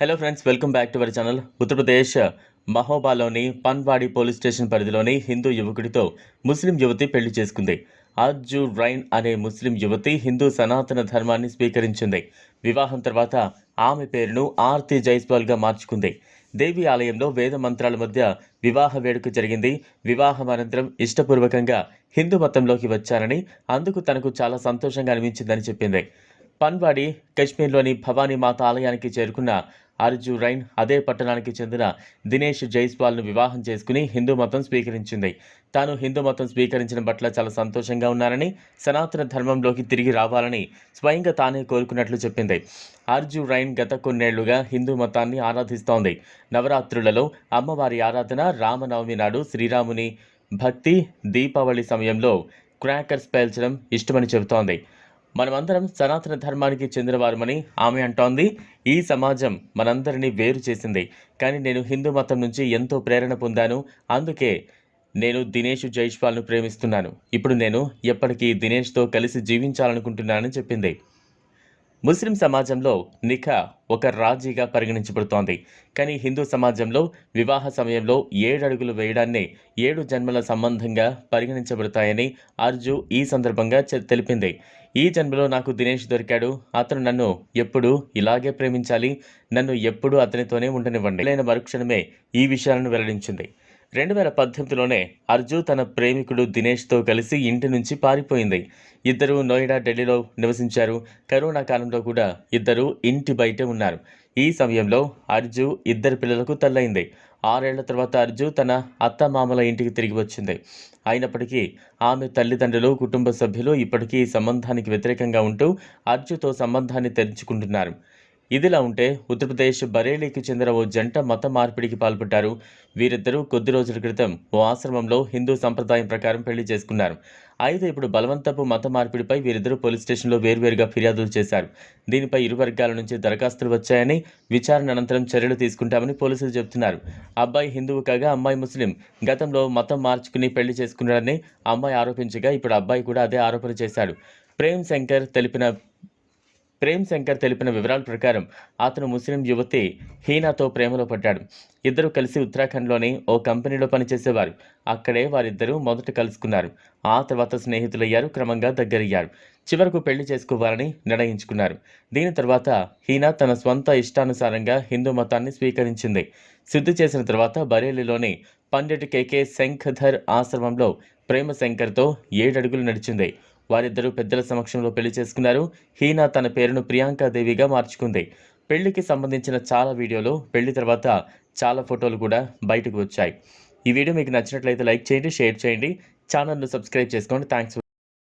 Hello friends welcome back to our channel Uttar Pradesh మహోబాలోని Panwari police station పరిధిలోని హిందూ యువకుడితో ముస్లిం యువతి పెళ్ళి చేసుకుంది. అర్జు రైన్ అనే ముస్లిం యువతి హిందూ సనాతన ధర్మాన్ని స్వీకరించింది. వివాహం తర్వాత ఆమె పేరును ఆర్తి జైస్వాల్గా మార్చుకుంది. దేవి ఆలయంలో వేద మంత్రాల మధ్య వివాహ వేడుక జరిగింది. వివాహం అనంతరం ఇష్టపూర్వకంగా హిందూ మతంలోకి వచ్చానని అందుకు తనకు చాలా సంతోషంగా అనిపించిందని చెప్పింది. పన్వాడి కశ్మీర్లోని భవానీ మాత ఆలయానికి చేరుకున్న అర్జు రైన్ అదే పట్టణానికి చెందిన దినేష్ జైస్వాల్ను వివాహం చేసుకుని హిందూ మతం స్వీకరించింది. తాను హిందూ మతం స్వీకరించిన పట్ల చాలా సంతోషంగా ఉన్నానని సనాతన ధర్మంలోకి తిరిగి రావాలని స్వయంగా తానే కోరుకున్నట్లు చెప్పింది. అర్జు రైన్ గత కొన్నేళ్ళుగా హిందూ మతాన్ని ఆరాధిస్తోంది. నవరాత్రులలో అమ్మవారి ఆరాధన రామనవమి నాడు శ్రీరాముని భక్తి దీపావళి సమయంలో క్రాకర్స్ పేల్చడం ఇష్టమని చెబుతోంది. మనమందరం సనాతన ధర్మానికి చెందినవారమని ఆమె అంటోంది. ఈ సమాజం మనందరినీ వేరు చేసింది. కానీ నేను హిందూ మతం నుంచి ఎంతో ప్రేరణ పొందాను. అందుకే నేను దినేష్ జైష్పాల్ను ప్రేమిస్తున్నాను. ఇప్పుడు నేను ఎప్పటికీ దినేష్తో కలిసి జీవించాలనుకుంటున్నానని చెప్పింది. ముస్లిం సమాజంలో నిఖా ఒక రాజీగా పరిగణించబడుతోంది. కానీ హిందూ సమాజంలో వివాహ సమయంలో ఏడు అడుగులు వేయడాన్ని ఏడు జన్మల సంబంధంగా పరిగణించబడతాయని అర్జు ఈ సందర్భంగా తెలిపింది. ఈ జన్మలో నాకు దినేష్ దొరికాడు. అతను నన్ను ఎప్పుడు ఇలాగే ప్రేమించాలి. నన్ను ఎప్పుడు అతనితోనే ఉండనివ్వండి. లేని మరుక్షణమే ఈ విషయాలను వెల్లడించింది. రెండు వేల పద్దెనిమిదిలోనే అర్జు తన ప్రేమికుడు దినేష్తో కలిసి ఇంటి నుంచి పారిపోయింది. ఇద్దరు నోయిడా ఢిల్లీలో నివసించారు. కరోనా కాలంలో కూడా ఇద్దరు ఇంటి బయటే ఉన్నారు. ఈ సమయంలో అర్జు ఇద్దరు పిల్లలకు తల్లయింది ఆరేళ్ళ తర్వాత అర్జు తన అత్త మామల ఇంటికి తిరిగి వచ్చింది. అయినప్పటికీ ఆమె తల్లిదండ్రులు కుటుంబ సభ్యులు ఇప్పటికీ ఈ సంబంధానికి వ్యతిరేకంగా ఉంటూ అర్జుతో సంబంధాన్ని తెరుచుకుంటున్నారు. ఇదిలా ఉంటే ఉత్తరప్రదేశ్ బరేలీకి చెందిన ఓ జంట మత మార్పిడికి పాల్పడ్డారు. వీరిద్దరూ కొద్ది రోజుల క్రితం ఓ ఆశ్రమంలో హిందూ సంప్రదాయం ప్రకారం పెళ్ళి చేసుకున్నారు. అయితే ఇప్పుడు బలవంతపు మత మార్పిడిపై వీరిద్దరూ పోలీస్ స్టేషన్లో వేర్వేరుగా ఫిర్యాదులు చేశారు. దీనిపై ఇరు వర్గాల నుంచి దరఖాస్తులు వచ్చాయని విచారణ అనంతరం చర్యలు తీసుకుంటామని పోలీసులు చెబుతున్నారు. అబ్బాయి హిందువు కాగా అమ్మాయి ముస్లిం. గతంలో మతం మార్చుకుని పెళ్ళి చేసుకున్నాడని అమ్మాయి ఆరోపించగా ఇప్పుడు అబ్బాయి కూడా అదే ఆరోపణ చేశాడు. ప్రేమ్ శంకర్ తెలిపిన ప్రేమ్ శంకర్ తెలిపిన వివరాల ప్రకారం అతను ముస్లిం యువతి హీనాతో ప్రేమలో పడ్డాడు. ఇద్దరు కలిసి ఉత్తరాఖండ్లోని ఓ కంపెనీలో పనిచేసేవారు. అక్కడే వారిద్దరూ మొదట కలుసుకున్నారు. ఆ తర్వాత స్నేహితులయ్యారు క్రమంగా దగ్గరయ్యారు. చివరకు పెళ్ళి చేసుకోవాలని నిర్ణయించుకున్నారు. దీని తర్వాత హీనా తన స్వంత ఇష్టానుసారంగా హిందూ మతాన్ని స్వీకరించింది. సిద్ధి చేసిన తర్వాత బరేలీలోని పండిట్ కేకే శంఖధర్ ఆశ్రమంలో ప్రేమ శంకర్తో ఏడడుగులు నడిచింది. వారిద్దరూ పెద్దల సమక్షంలో పెళ్ళి చేసుకున్నారు. హీనా తన పేరును ప్రియాంక దేవిగా మార్చుకుంది. పెళ్ళికి సంబంధించిన చాలా వీడియోలు పెళ్ళి తర్వాత చాలా ఫోటోలు కూడా బయటకు వచ్చాయి. ఈ వీడియో మీకు నచ్చినట్లయితే లైక్ చేయండి షేర్ చేయండి. ఛానల్ను సబ్స్క్రైబ్ చేసుకోండి. థ్యాంక్స్